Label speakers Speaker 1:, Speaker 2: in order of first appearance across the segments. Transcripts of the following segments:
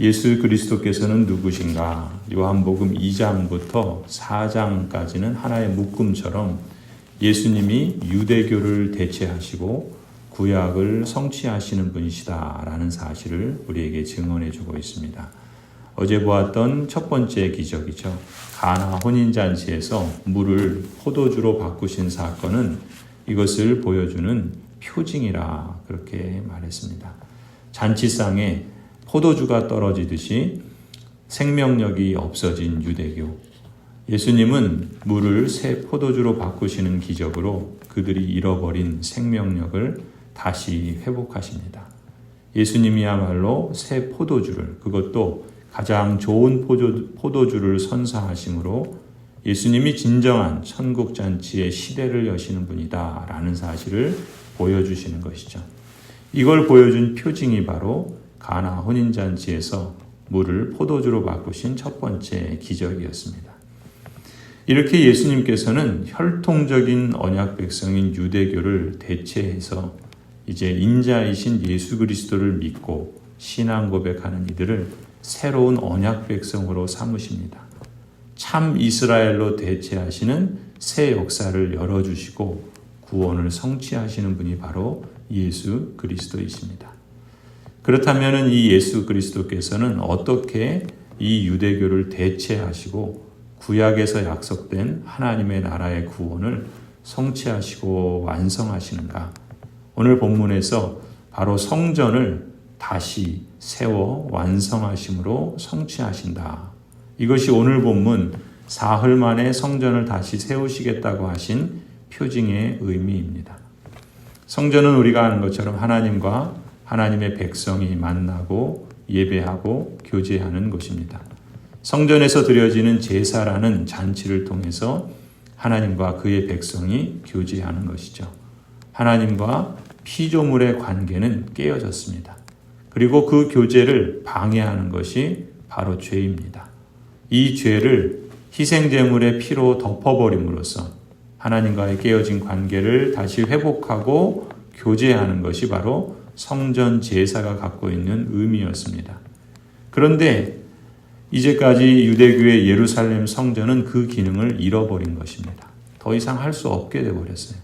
Speaker 1: 예수 그리스도께서는 누구신가? 요한복음 2장부터 4장까지는 하나의 묶음처럼 예수님이 유대교를 대체하시고 구약을 성취하시는 분이시다라는 사실을 우리에게 증언해 주고 있습니다. 어제 보았던 첫 번째 기적이죠. 가나 혼인잔치에서 물을 포도주로 바꾸신 사건은 이것을 보여주는 표징이라 그렇게 말했습니다. 잔치상에 포도주가 떨어지듯이 생명력이 없어진 유대교. 예수님은 물을 새 포도주로 바꾸시는 기적으로 그들이 잃어버린 생명력을 다시 회복하십니다. 예수님이야말로 새 포도주를 그것도 가장 좋은 포도주를 선사하심으로 예수님이 진정한 천국 잔치의 시대를 여시는 분이다 라는 사실을 보여주시는 것이죠. 이걸 보여준 표징이 바로 가나 혼인 잔치에서 물을 포도주로 바꾸신 첫 번째 기적이었습니다. 이렇게 예수님께서는 혈통적인 언약 백성인 유대교를 대체해서 이제 인자이신 예수 그리스도를 믿고 신앙 고백하는 이들을 새로운 언약 백성으로 삼으십니다. 참 이스라엘로 대체하시는 새 역사를 열어주시고 구원을 성취하시는 분이 바로 예수 그리스도이십니다. 그렇다면 이 예수 그리스도께서는 어떻게 이 유대교를 대체하시고 구약에서 약속된 하나님의 나라의 구원을 성취하시고 완성하시는가? 오늘 본문에서 바로 성전을 다시 세워 완성하심으로 성취하신다. 이것이 오늘 본문 사흘 만에 성전을 다시 세우시겠다고 하신 표징의 의미입니다. 성전은 우리가 아는 것처럼 하나님과 하나님의 백성이 만나고 예배하고 교제하는 곳입니다. 성전에서 드려지는 제사라는 잔치를 통해서 하나님과 그의 백성이 교제하는 것이죠. 하나님과 피조물의 관계는 깨어졌습니다. 그리고 그 교제를 방해하는 것이 바로 죄입니다. 이 죄를 희생제물의 피로 덮어버림으로써 하나님과의 깨어진 관계를 다시 회복하고 교제하는 것이 바로 성전 제사가 갖고 있는 의미였습니다. 그런데 이제까지 유대교의 예루살렘 성전은 그 기능을 잃어버린 것입니다. 더 이상 할 수 없게 되어버렸어요.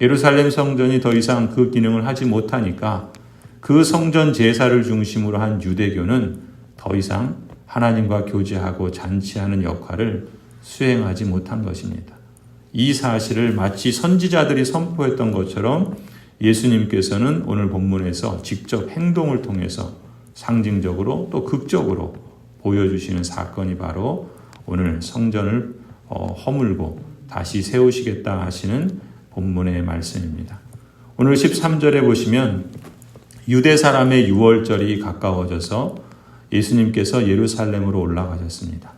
Speaker 1: 예루살렘 성전이 더 이상 그 기능을 하지 못하니까 그 성전 제사를 중심으로 한 유대교는 더 이상 하나님과 교제하고 잔치하는 역할을 수행하지 못한 것입니다. 이 사실을 마치 선지자들이 선포했던 것처럼 예수님께서는 오늘 본문에서 직접 행동을 통해서 상징적으로 또 극적으로 보여주시는 사건이 바로 오늘 성전을 어, 허물고 다시 세우시겠다 하시는 본문의 말씀입니다. 오늘 13절에 보시면 유대 사람의 유월절이 가까워져서 예수님께서 예루살렘으로 올라가셨습니다.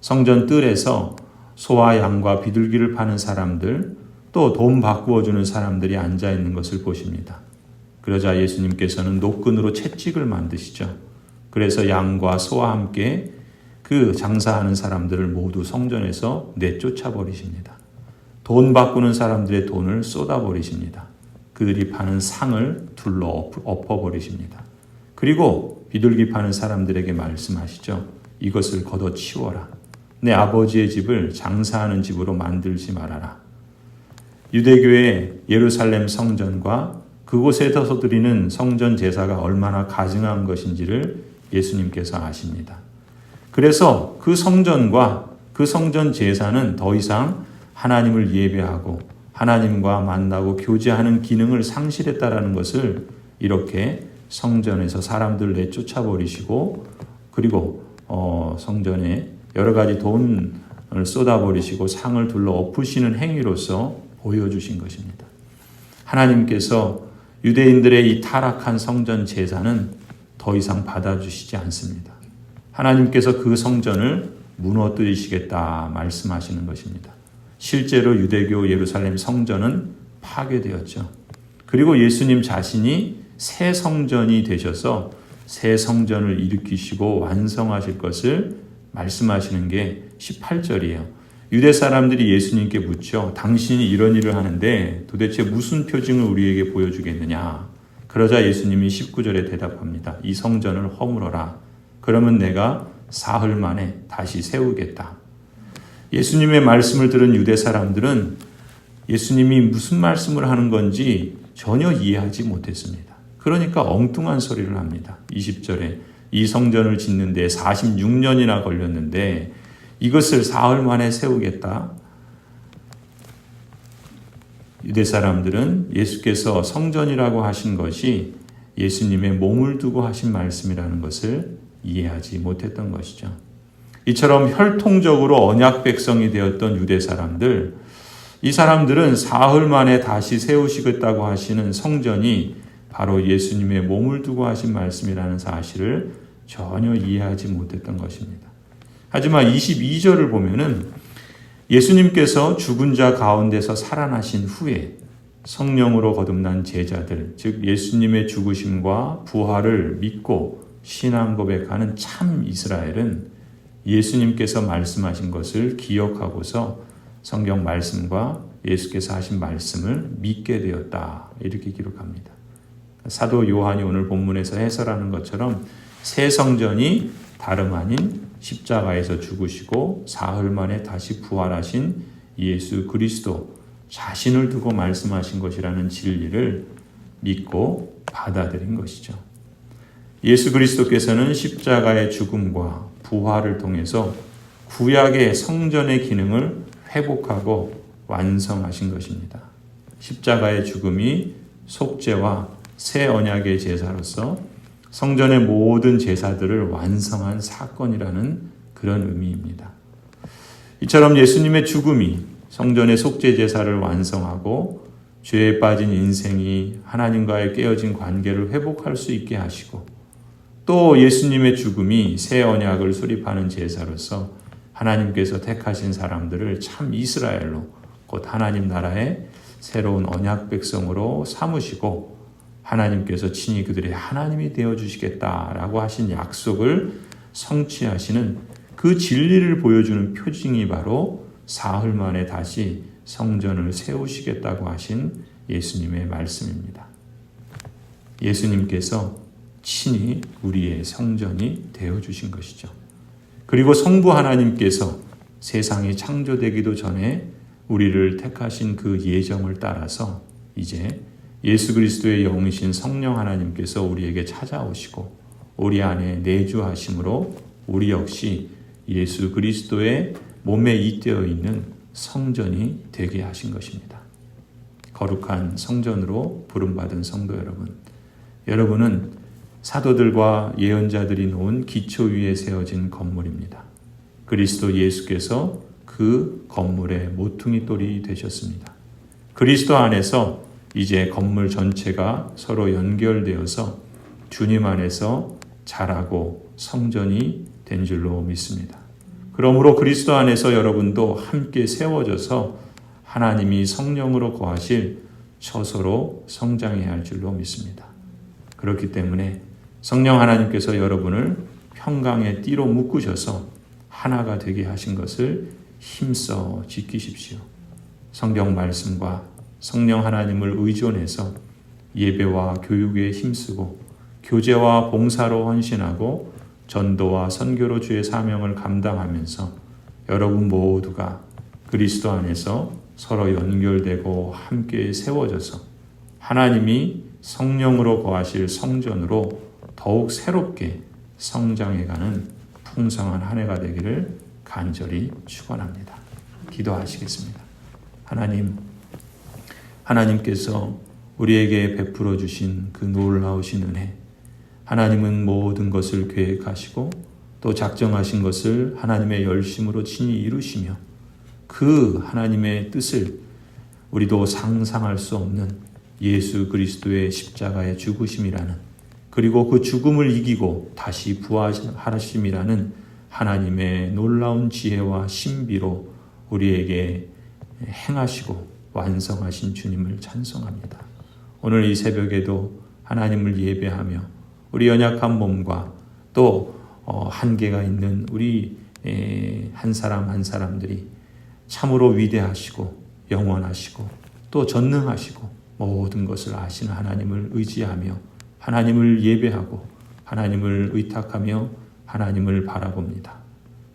Speaker 1: 성전 뜰에서 소와 양과 비둘기를 파는 사람들, 또 돈 바꾸어 주는 사람들이 앉아 있는 것을 보십니다. 그러자 예수님께서는 노끈으로 채찍을 만드시죠. 그래서 양과 소와 함께 그 장사하는 사람들을 모두 성전에서 내쫓아 버리십니다. 돈 바꾸는 사람들의 돈을 쏟아 버리십니다. 그들이 파는 상을 둘러 엎어 버리십니다. 그리고 비둘기 파는 사람들에게 말씀하시죠. 이것을 걷어 치워라. 내 아버지의 집을 장사하는 집으로 만들지 말아라. 유대교의 예루살렘 성전과 그곳에서 드리는 성전 제사가 얼마나 가증한 것인지를 예수님께서 아십니다. 그래서 그 성전과 그 성전 제사는 더 이상 하나님을 예배하고 하나님과 만나고 교제하는 기능을 상실했다라는 것을 이렇게 성전에서 사람들 내쫓아 버리시고 그리고 어, 성전에 여러 가지 돈을 쏟아 버리시고 상을 둘러 엎으시는 행위로서 보여주신 것입니다. 하나님께서 유대인들의 이 타락한 성전 제사는 더 이상 받아주시지 않습니다. 하나님께서 그 성전을 무너뜨리시겠다 말씀하시는 것입니다. 실제로 유대교 예루살렘 성전은 파괴되었죠. 그리고 예수님 자신이 새 성전이 되셔서 새 성전을 일으키시고 완성하실 것을 말씀하시는 게 18절이에요. 유대 사람들이 예수님께 묻죠. 당신이 이런 일을 하는데 도대체 무슨 표징을 우리에게 보여주겠느냐? 그러자 예수님이 19절에 대답합니다. 이 성전을 허물어라. 그러면 내가 사흘 만에 다시 세우겠다. 예수님의 말씀을 들은 유대 사람들은 예수님이 무슨 말씀을 하는 건지 전혀 이해하지 못했습니다. 그러니까 엉뚱한 소리를 합니다. 20절에 이 성전을 짓는데 46년이나 걸렸는데 이것을 사흘 만에 세우겠다. 유대 사람들은 예수께서 성전이라고 하신 것이 예수님의 몸을 두고 하신 말씀이라는 것을 이해하지 못했던 것이죠. 이처럼 혈통적으로 언약 백성이 되었던 유대 사람들, 이 사람들은 사흘 만에 다시 세우시겠다고 하시는 성전이 바로 예수님의 몸을 두고 하신 말씀이라는 사실을 전혀 이해하지 못했던 것입니다. 하지만 22절을 보면은 예수님께서 죽은 자 가운데서 살아나신 후에 성령으로 거듭난 제자들, 즉 예수님의 죽으심과 부활을 믿고 신앙 고백하는 참 이스라엘은 예수님께서 말씀하신 것을 기억하고서 성경 말씀과 예수께서 하신 말씀을 믿게 되었다. 이렇게 기록합니다. 사도 요한이 오늘 본문에서 해설하는 것처럼 새 성전이 다름 아닌 십자가에서 죽으시고 사흘 만에 다시 부활하신 예수 그리스도 자신을 두고 말씀하신 것이라는 진리를 믿고 받아들인 것이죠. 예수 그리스도께서는 십자가의 죽음과 부활을 통해서 구약의 성전의 기능을 회복하고 완성하신 것입니다. 십자가의 죽음이 속죄와 새 언약의 제사로서 성전의 모든 제사들을 완성한 사건이라는 그런 의미입니다. 이처럼 예수님의 죽음이 성전의 속죄 제사를 완성하고 죄에 빠진 인생이 하나님과의 깨어진 관계를 회복할 수 있게 하시고 또 예수님의 죽음이 새 언약을 수립하는 제사로서 하나님께서 택하신 사람들을 참 이스라엘로 곧 하나님 나라의 새로운 언약 백성으로 삼으시고 하나님께서 친히 그들의 하나님이 되어 주시겠다라고 하신 약속을 성취하시는 그 진리를 보여주는 표징이 바로 사흘 만에 다시 성전을 세우시겠다고 하신 예수님의 말씀입니다. 예수님께서 친히 우리의 성전이 되어 주신 것이죠. 그리고 성부 하나님께서 세상이 창조되기도 전에 우리를 택하신 그 예정을 따라서 이제 예수 그리스도의 영이신 성령 하나님께서 우리에게 찾아오시고 우리 안에 내주하심으로 우리 역시 예수 그리스도의 몸에 잇되어 있는 성전이 되게 하신 것입니다. 거룩한 성전으로 부름받은 성도 여러분, 여러분은 사도들과 예언자들이 놓은 기초 위에 세워진 건물입니다. 그리스도 예수께서 그 건물의 모퉁이 돌이 되셨습니다. 그리스도 안에서 이제 건물 전체가 서로 연결되어서 주님 안에서 자라고 성전이 된 줄로 믿습니다. 그러므로 그리스도 안에서 여러분도 함께 세워져서 하나님이 성령으로 거하실 처소로 성장해야 할 줄로 믿습니다. 그렇기 때문에 성령 하나님께서 여러분을 평강의 띠로 묶으셔서 하나가 되게 하신 것을 힘써 지키십시오. 성경 말씀과 성령 하나님을 의존해서 예배와 교육에 힘쓰고 교제와 봉사로 헌신하고 전도와 선교로 주의 사명을 감당하면서 여러분 모두가 그리스도 안에서 서로 연결되고 함께 세워져서 하나님이 성령으로 거하실 성전으로 더욱 새롭게 성장해가는 풍성한 한 해가 되기를 간절히 축원합니다. 기도하시겠습니다. 하나님, 하나님께서 우리에게 베풀어 주신 그 놀라우신 은혜, 하나님은 모든 것을 계획하시고 또 작정하신 것을 하나님의 열심으로 친히 이루시며 그 하나님의 뜻을 우리도 상상할 수 없는 예수 그리스도의 십자가의 죽으심이라는 그리고 그 죽음을 이기고 다시 부활하심이라는 하나님의 놀라운 지혜와 신비로 우리에게 행하시고 완성하신 주님을 찬송합니다. 오늘 이 새벽에도 하나님을 예배하며 우리 연약한 몸과 또 어, 한계가 있는 우리 한 사람 한 사람들이 참으로 위대하시고 영원하시고 또 전능하시고 모든 것을 아시는 하나님을 의지하며 하나님을 예배하고 하나님을 의탁하며 하나님을 바라봅니다.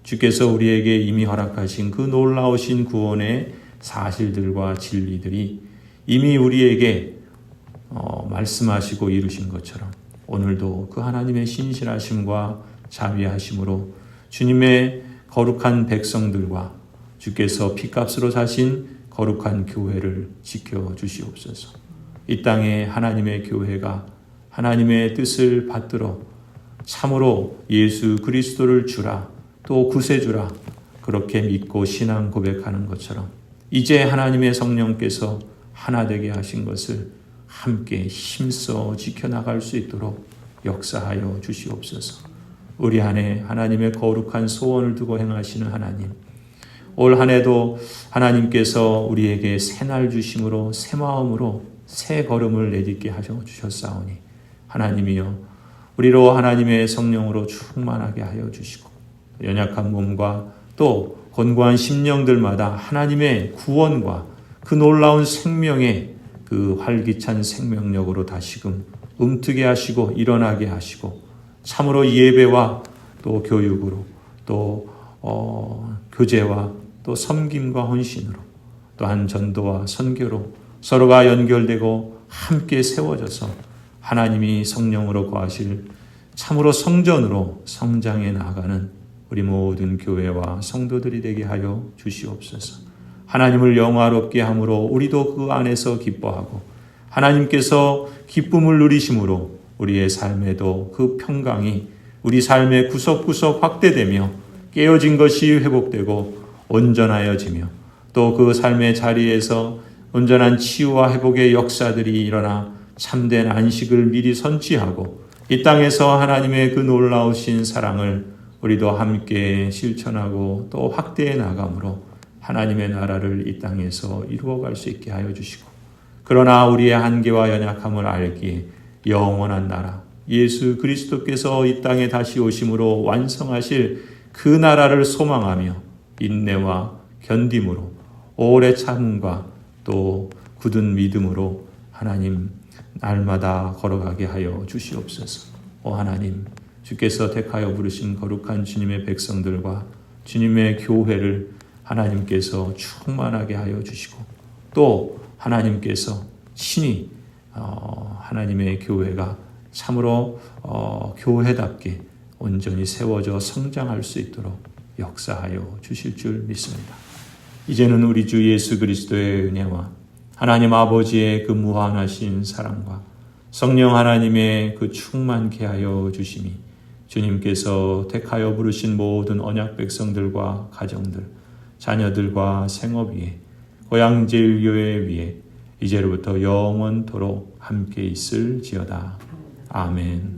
Speaker 1: 주께서 우리에게 이미 허락하신 그 놀라우신 구원의 사실들과 진리들이 이미 우리에게 어, 말씀하시고 이루신 것처럼 오늘도 그 하나님의 신실하심과 자비하심으로 주님의 거룩한 백성들과 주께서 피값으로 사신 거룩한 교회를 지켜 주시옵소서. 이 땅에 하나님의 교회가 하나님의 뜻을 받들어 참으로 예수 그리스도를 주라 또 구세주라 그렇게 믿고 신앙 고백하는 것처럼 이제 하나님의 성령께서 하나 되게 하신 것을 함께 힘써 지켜나갈 수 있도록 역사하여 주시옵소서. 우리 안에 하나님의 거룩한 소원을 두고 행하시는 하나님. 올 한 해도 하나님께서 우리에게 새날 주심으로 새 마음으로 새 걸음을 내딛게 하셔 주셨사오니 하나님이여 우리로 하나님의 성령으로 충만하게 하여 주시고 연약한 몸과 또 권고한 심령들마다 하나님의 구원과 그 놀라운 생명의 그 활기찬 생명력으로 다시금 움트게 하시고 일어나게 하시고 참으로 예배와 또 교육으로 또 어, 교제와 또 섬김과 헌신으로 또한 전도와 선교로 서로가 연결되고 함께 세워져서 하나님이 성령으로 거하실 참으로 성전으로 성장해 나가는 우리 모든 교회와 성도들이 되게 하여 주시옵소서. 하나님을 영화롭게 함으로 우리도 그 안에서 기뻐하고 하나님께서 기쁨을 누리심으로 우리의 삶에도 그 평강이 우리 삶의 구석구석 확대되며 깨어진 것이 회복되고 온전하여지며 또 그 삶의 자리에서 온전한 치유와 회복의 역사들이 일어나 참된 안식을 미리 선취하고 이 땅에서 하나님의 그 놀라우신 사랑을 우리도 함께 실천하고 또 확대해 나감으로 하나님의 나라를 이 땅에서 이루어갈 수 있게 하여 주시고 그러나 우리의 한계와 연약함을 알기에 영원한 나라 예수 그리스도께서 이 땅에 다시 오심으로 완성하실 그 나라를 소망하며 인내와 견딤으로 오래 참음과 또 굳은 믿음으로 하나님 날마다 걸어가게 하여 주시옵소서. 오 하나님, 주께서 택하여 부르신 거룩한 주님의 백성들과 주님의 교회를 하나님께서 충만하게 하여 주시고 또 하나님께서 친히 어, 하나님의 교회가 참으로 어, 교회답게 온전히 세워져 성장할 수 있도록 역사하여 주실 줄 믿습니다. 이제는 우리 주 예수 그리스도의 은혜와 하나님 아버지의 그 무한하신 사랑과 성령 하나님의 그 충만케 하여 주심이 주님께서 택하여 부르신 모든 언약 백성들과 가정들, 자녀들과 생업 위에 고향제일교회 위에 이제로부터 영원토록 함께 있을지어다. 아멘.